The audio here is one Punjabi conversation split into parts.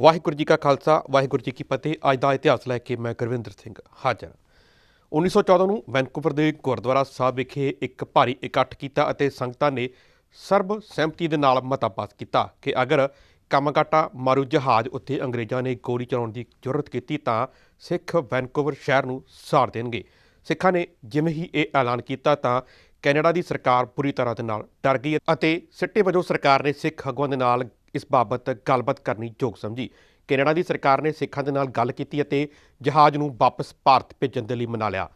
ਵਾਹਿਗੁਰੂ ਜੀ ਕਾ ਖਾਲਸਾ, ਵਾਹਿਗੁਰੂ ਜੀ ਕੀ ਫਤਿਹ। ਅੱਜ ਦਾ ਇਤਿਹਾਸ ਲੈ ਕੇ ਮੈਂ ਗੁਰਵਿੰਦਰ ਸਿੰਘ ਹਾਜ਼ਰ 1914 ਨੂੰ ਵੈਨਕੂਵਰ ਦੇ ਗੁਰਦੁਆਰਾ ਸਾਹਿਬ ਵਿਖੇ ਇੱਕ ਭਾਰੀ ਇਕੱਠ ਕੀਤਾ ਅਤੇ ਸੰਗਤਾਂ ਨੇ ਸਰਬ ਸਹਿਮਤੀ ਦੇ ਨਾਲ ਮਤਾ ਪਾਸ ਕੀਤਾ ਕਿ ਅਗਰ ਕਾਮਾਗਾਟਾ ਮਾਰੂ ਜਹਾਜ਼ ਉੱਤੇ ਅੰਗਰੇਜ਼ਾਂ ਨੇ ਗੋਲੀ ਚਲਾਉਣ ਦੀ ਜ਼ਰੂਰਤ ਕੀਤੀ ਤਾਂ ਸਿੱਖ ਵੈਨਕੂਵਰ ਸ਼ਹਿਰ ਨੂੰ ਸਾੜ ਦੇਣਗੇ। ਸਿੱਖਾਂ ਨੇ ਜਿਵੇਂ ਹੀ ਇਹ ਐਲਾਨ ਕੀਤਾ ਤਾਂ ਕੈਨੇਡਾ ਦੀ ਸਰਕਾਰ ਪੂਰੀ ਤਰ੍ਹਾਂ ਦੇ ਨਾਲ ਡਰ ਗਈ ਅਤੇ ਸਿੱਟੇ ਵਜੋਂ ਸਰਕਾਰ ਨੇ ਸਿੱਖ ਆਗੂਆਂ ਦੇ ਨਾਲ ਇਸ ਬਾਬਤ ਗੱਲਬਾਤ ਕਰਨੀ ਯੋਗ ਸਮਝੀ। ਕੈਨੇਡਾ ਦੀ ਸਰਕਾਰ ਨੇ ਸਿੱਖਾਂ ਦੇ ਨਾਲ ਗੱਲ ਕੀਤੀ ਅਤੇ ਜਹਾਜ਼ ਨੂੰ ਵਾਪਸ ਭਾਰਤ ਭੇਜਣ ਦੇ ਲਈ ਮਨਾ ਲਿਆ।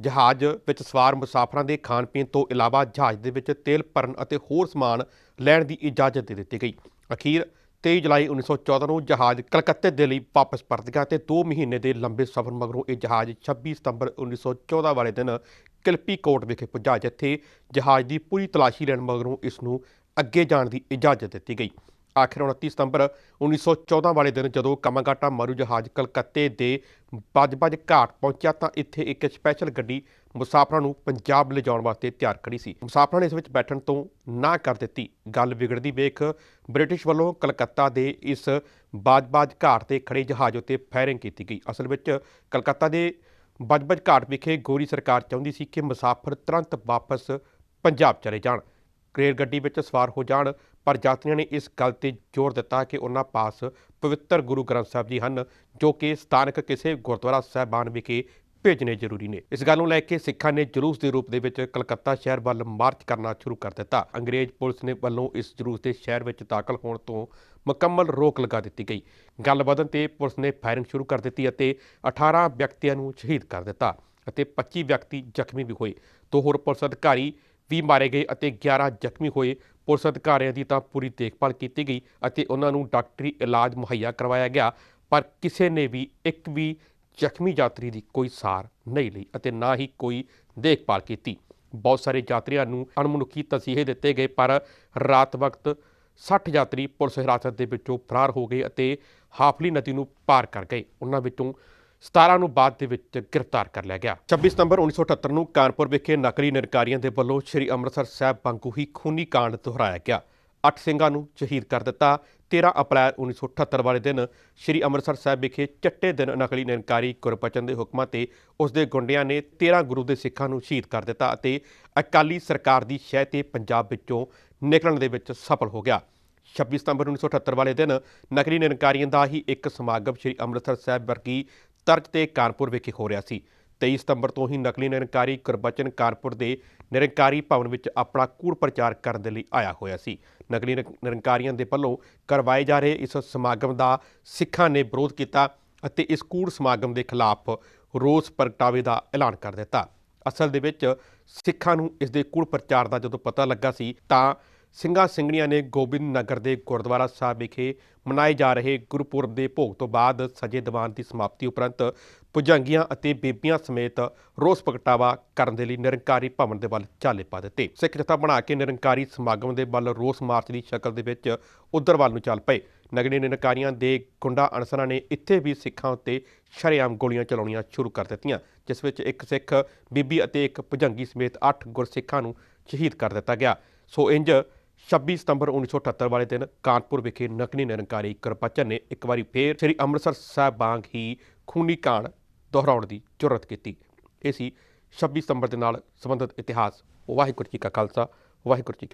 ਜਹਾਜ਼ ਵਿੱਚ ਸਵਾਰ ਮੁਸਾਫਰਾਂ ਦੇ ਖਾਣ ਪੀਣ ਤੋਂ ਇਲਾਵਾ ਜਹਾਜ਼ ਦੇ ਵਿੱਚ ਤੇਲ ਭਰਨ ਅਤੇ ਹੋਰ ਸਮਾਨ ਲੈਣ ਦੀ ਇਜਾਜ਼ਤ ਦੇ ਦਿੱਤੀ ਗਈ। ਅਖੀਰ 23 ਜੁਲਾਈ 1914 ਨੂੰ ਜਹਾਜ਼ ਕਲਕੱਤੇ ਦੇ ਲਈ ਵਾਪਸ ਪਰਤ ਗਿਆ ਤੇ 2 ਮਹੀਨੇ ਦੇ ਲੰਬੇ ਸਫ਼ਰ ਮਗਰੋਂ ਇਹ ਜਹਾਜ਼ 26 ਸਤੰਬਰ 1914 ਵਾਲੇ ਦਿਨ ਕਿਲਪੀ ਕੋਟ ਵਿਖੇ ਪੁੱਜਾ, ਜਿੱਥੇ ਜਹਾਜ਼ ਦੀ ਪੂਰੀ ਤਲਾਸ਼ੀ ਲੈਣ ਮਗਰੋਂ ਇਸ ਨੂੰ ਅੱਗੇ ਜਾਣ ਦੀ ਇਜਾਜ਼ਤ ਦਿੱਤੀ ਗਈ। ਆਖਿਰ 29 ਸਤੰਬਰ 1914 ਵਾਲੇ ਦਿਨ ਜਦੋਂ ਕਮਾਗਾਟਾ ਮਾਰੂ ਜਹਾਜ਼ ਕਲਕੱਤੇ ਦੇ ਬੱਜ-ਬੱਜ ਘਾਟ ਪਹੁੰਚਿਆ ਤਾਂ ਇੱਥੇ ਇੱਕ ਸਪੈਸ਼ਲ ਗੱਡੀ ਮੁਸਾਫਰਾਂ ਨੂੰ ਪੰਜਾਬ ਲਿਜਾਉਣ ਵਾਸਤੇ ਤਿਆਰ ਖੜੀ ਸੀ। ਮੁਸਾਫਰਾਂ ਨੇ ਇਸ ਵਿੱਚ ਬੈਠਣ ਤੋਂ ਨਾ ਕਰ ਦਿੱਤੀ। ਗੱਲ ਵਿਗੜਦੀ ਵੇਖ ਬ੍ਰਿਟਿਸ਼ ਵੱਲੋਂ ਕਲਕੱਤਾ ਦੇ ਇਸ ਬਾਜ-ਬਾਜ ਘਾਟ ਤੇ ਖੜੇ ਜਹਾਜ਼ ਉੱਤੇ ਫਾਇਰਿੰਗ ਕੀਤੀ ਗਈ। ਅਸਲ ਵਿੱਚ ਕਲਕੱਤਾ ਦੇ ਬੱਜ-ਬੱਜ ਘਾਟ ਵਿਖੇ ਗੋਰੀ ਸਰਕਾਰ ਚਾਹੁੰਦੀ ਸੀ ਕਿ ਮੁਸਾਫਰ ਤੁਰੰਤ ਵਾਪਸ ਪੰਜਾਬ ਚਲੇ ਜਾਣ। ਰੇਲ ਗੱਡੀ ਵਿੱਚ ਸਵਾਰ ਹੋ ਜਾਣ, ਪਰ ਯਾਤਰੀਆਂ ਨੇ ਇਸ ਗੱਲ ਤੇ ਜ਼ੋਰ ਦਿੱਤਾ ਕਿ ਉਹਨਾਂ ਪਾਸ ਪਵਿੱਤਰ ਗੁਰੂ ਗ੍ਰੰਥ ਸਾਹਿਬ ਜੀ ਹਨ, ਜੋ ਕਿ ਸਥਾਨਕ ਕਿਸੇ ਗੁਰਦੁਆਰਾ ਸਾਹਿਬਾਨ ਵਿਖੇ ਭੇਜਣੇ ਜ਼ਰੂਰੀ ਨੇ। ਇਸ ਗੱਲ ਨੂੰ ਲੈ ਕੇ ਸਿੱਖਾਂ ਨੇ ਜਲੂਸ ਦੇ ਰੂਪ ਦੇ ਵਿੱਚ ਕਲਕੱਤਾ ਸ਼ਹਿਰ ਵੱਲ ਮਾਰਚ ਕਰਨਾ ਸ਼ੁਰੂ ਕਰ ਦਿੱਤਾ। ਅੰਗਰੇਜ਼ ਪੁਲਿਸ ਨੇ ਵੱਲੋਂ ਇਸ ਜਲੂਸ ਦੇ ਸ਼ਹਿਰ ਵਿੱਚ ਦਾਖਲ ਹੋਣ ਤੋਂ ਮੁਕੰਮਲ ਰੋਕ ਲਗਾ ਦਿੱਤੀ ਗਈ। ਗੱਲ ਵਧਣ ਤੇ ਪੁਲਿਸ ਨੇ ਫਾਇਰਿੰਗ ਸ਼ੁਰੂ ਕਰ ਦਿੱਤੀ ਅਤੇ 18 ਵਿਅਕਤੀਆਂ ਨੂੰ ਸ਼ਹੀਦ ਕਰ ਦਿੱਤਾ ਅਤੇ 25 ਵਿਅਕਤੀ ਜ਼ਖਮੀ ਵੀ ਹੋਏ। ਦੋ ਹੋਰ ਪੁਲਿਸ ਅਧਿਕਾਰੀ ਵੀ ਮਾਰੇ ਗਏ ਅਤੇ 11 ਜ਼ਖਮੀ ਹੋਏ। ਪੁਲਿਸ ਅਧਿਕਾਰੀਆਂ ਦੀ ਤਾਂ ਪੂਰੀ ਦੇਖਭਾਲ ਕੀਤੀ ਗਈ ਅਤੇ ਉਹਨਾਂ ਨੂੰ ਡਾਕਟਰੀ ਇਲਾਜ ਮੁਹੱਈਆ ਕਰਵਾਇਆ ਗਿਆ, ਪਰ ਕਿਸੇ ਨੇ ਵੀ ਇੱਕ ਵੀ ਜ਼ਖਮੀ ਯਾਤਰੀ ਦੀ ਕੋਈ ਸਾਰ ਨਹੀਂ ਲਈ ਅਤੇ ਨਾ ਹੀ ਕੋਈ ਦੇਖਭਾਲ ਕੀਤੀ। ਬਹੁਤ ਸਾਰੇ ਯਾਤਰੀਆਂ ਨੂੰ ਅਣਮਨੁੱਖੀ ਤਸੀਹੇ ਦਿੱਤੇ ਗਏ, ਪਰ ਰਾਤ ਵਕਤ 60 ਯਾਤਰੀ ਪੁਲਿਸ ਹਿਰਾਸਤ ਦੇ ਵਿੱਚੋਂ ਫਰਾਰ ਹੋ ਗਏ ਅਤੇ ਹਾਫਲੀ ਨਦੀ ਨੂੰ ਪਾਰ ਕਰ ਗਏ। ਉਹਨਾਂ ਵਿੱਚੋਂ 17 ਨੂੰ ਬਾਅਦ ਦੇ ਵਿੱਚ ਗ੍ਰਿਫਤਾਰ ਕਰ ਲਿਆ ਗਿਆ। 26 ਸਤੰਬਰ 1978 ਨੂੰ ਕਾਨਪੁਰ ਵਿਖੇ ਨਕਲੀ ਨਿਰਕਾਰੀਆਂ ਦੇ ਵੱਲੋਂ ਸ੍ਰੀ ਅੰਮ੍ਰਿਤਸਰ ਸਾਹਿਬ ਵਾਂਗੂ ਹੀ ਖੂਨੀ ਕਾਂਡ ਦੁਹਰਾਇਆ ਗਿਆ। ਅੱਠ ਸਿੰਘਾਂ ਨੂੰ ਸ਼ਹੀਦ ਕਰ ਦਿੱਤਾ। 13 ਅਪ੍ਰੈਲ 1978 ਵਾਲੇ ਦਿਨ ਸ੍ਰੀ ਅੰਮ੍ਰਿਤਸਰ ਸਾਹਿਬ ਵਿਖੇ ਚੱਟੇ ਦਿਨ ਨਕਲੀ ਨਿਰੰਕਾਰੀ ਗੁਰਬਚਨ ਦੇ ਹੁਕਮਾਂ ਤੇ ਉਸ ਦੇ ਗੁੰਡਿਆਂ ਨੇ 13 ਗੁਰੂ ਦੇ ਸਿੱਖਾਂ ਨੂੰ ਸ਼ਹੀਦ ਕਰ ਦਿੱਤਾ ਅਤੇ ਅਕਾਲੀ ਸਰਕਾਰ ਦੀ ਸ਼ਹਿ ਤੇ ਪੰਜਾਬ ਵਿੱਚੋਂ ਨਿਕਲਣ ਦੇ ਵਿੱਚ ਸਫਲ ਹੋ ਗਿਆ। 26 ਸਤੰਬਰ 1978 ਵਾਲੇ ਦਿਨ ਨਕਲੀ ਨਿਰੰਕਾਰੀਆਂ ਦਾ ਹੀ ਇੱਕ ਸਮਾਗਮ ਸ੍ਰੀ ਅੰਮ੍ਰਿਤਸਰ ਸਾਹਿਬ ਵਰਗੀ ਤਰਜ ਤੇ ਕਾਨਪੁਰ ਵਿਖੇ ਹੋ ਰਿਹਾ ਸੀ। 23 ਸਤੰਬਰ ਤੋਂ ਹੀ ਨਕਲੀ ਨਿਰੰਕਾਰੀ ਗੁਰਬਚਨ ਕਾਨਪੁਰ ਦੇ ਨਿਰੰਕਾਰੀ ਭਵਨ ਵਿੱਚ ਆਪਣਾ ਕੂੜ ਪ੍ਰਚਾਰ ਕਰਨ ਦੇ ਲਈ ਆਇਆ ਹੋਇਆ ਸੀ। ਨਕਲੀ ਨਿਰ- ਨਿਰੰਕਾਰੀਆਂ ਦੇ ਵੱਲੋਂ ਕਰਵਾਏ ਜਾ ਰਹੇ ਇਸ ਸਮਾਗਮ ਦਾ ਸਿੱਖਾਂ ਨੇ ਵਿਰੋਧ ਕੀਤਾ ਅਤੇ ਇਸ ਕੂੜ ਸਮਾਗਮ ਦੇ ਖਿਲਾਫ ਰੋਸ ਪ੍ਰਗਟਾਵੇ ਦਾ ਐਲਾਨ ਕਰ ਦਿੱਤਾ। ਅਸਲ ਦੇ ਵਿੱਚ ਸਿੱਖਾਂ ਨੂੰ ਇਸ ਦੇ ਕੂੜ ਪ੍ਰਚਾਰ ਦਾ ਜਦੋਂ ਪਤਾ ਲੱਗਾ ਸੀ ਤਾਂ ਸਿੰਘਾਂ ਸਿੰਘਣੀਆਂ ਨੇ ਗੋਬਿੰਦ ਨਗਰ ਦੇ ਗੁਰਦੁਆਰਾ ਸਾਹਿਬ ਵਿਖੇ ਮਨਾਏ ਜਾ ਰਹੇ ਗੁਰਪੁਰਬ ਦੇ ਭੋਗ ਤੋਂ ਬਾਅਦ ਸਜੇ ਦੀਵਾਨ ਦੀ ਸਮਾਪਤੀ ਉਪਰੰਤ ਭੁਜੰਗੀਆਂ ਅਤੇ ਬੀਬੀਆਂ ਸਮੇਤ ਰੋਸ ਪ੍ਰਗਟਾਵਾ ਕਰਨ ਦੇ ਲਈ ਨਿਰੰਕਾਰੀ ਭਵਨ ਦੇ ਵੱਲ ਚਾਲੇ ਪਾ ਦਿੱਤੇ। ਸਿੱਖ ਜਥਾ ਬਣਾ ਕੇ ਨਿਰੰਕਾਰੀ ਸਮਾਗਮ ਦੇ ਵੱਲ ਰੋਸ ਮਾਰਚ ਦੀ ਸ਼ਕਲ ਦੇ ਵਿੱਚ ਉਧਰ ਵੱਲ ਨੂੰ ਚੱਲ ਪਏ। ਨਗਰੀ ਨਿਰੰਕਾਰੀਆਂ ਦੇ ਗੁੰਡਾ ਅਨਸਰਾਂ ਨੇ ਇੱਥੇ ਵੀ ਸਿੱਖਾਂ ਉੱਤੇ ਸ਼ਰੇਆਮ ਗੋਲੀਆਂ ਚਲਾਉਣੀਆਂ ਸ਼ੁਰੂ ਕਰ ਦਿੱਤੀਆਂ, ਜਿਸ ਵਿੱਚ ਇੱਕ ਸਿੱਖ, ਬੀਬੀ ਅਤੇ ਇੱਕ ਭੁਜੰਗੀ ਸਮੇਤ 8 ਗੁਰਸਿੱਖਾਂ ਨੂੰ ਸ਼ਹੀਦ ਕਰ ਦਿੱਤਾ ਗਿਆ। ਸੋ ਇੰਜ 26 ਸਤੰਬਰ 1978 ਵਾਲੇ ਦਿਨ ਕਾਨਪੁਰ ਵਿਖੇ ਨਕਲੀ ਨਿਰੰਕਾਰੀ ਗੁਰਬਚਨ ਨੇ ਇੱਕ ਵਾਰੀ ਫੇਰ ਸ੍ਰੀ ਅੰਮ੍ਰਿਤਸਰ ਸਾਹਿਬ ਵਾਂਗ ਹੀ ਖੂਨੀ ਕਾਂਡ ਦੁਹਰਾਉਣ ਦੀ ਜੁਰਤ ਕੀਤੀ। ਇਹ ਸੀ 26 ਸਤੰਬਰ ਦੇ ਨਾਲ ਸੰਬੰਧਿਤ ਇਤਿਹਾਸ। ਵਾਹਿਗੁਰੂ ਜੀ ਕਾ ਖਾਲਸਾ, ਵਾਹਿਗੁਰੂ ਜੀ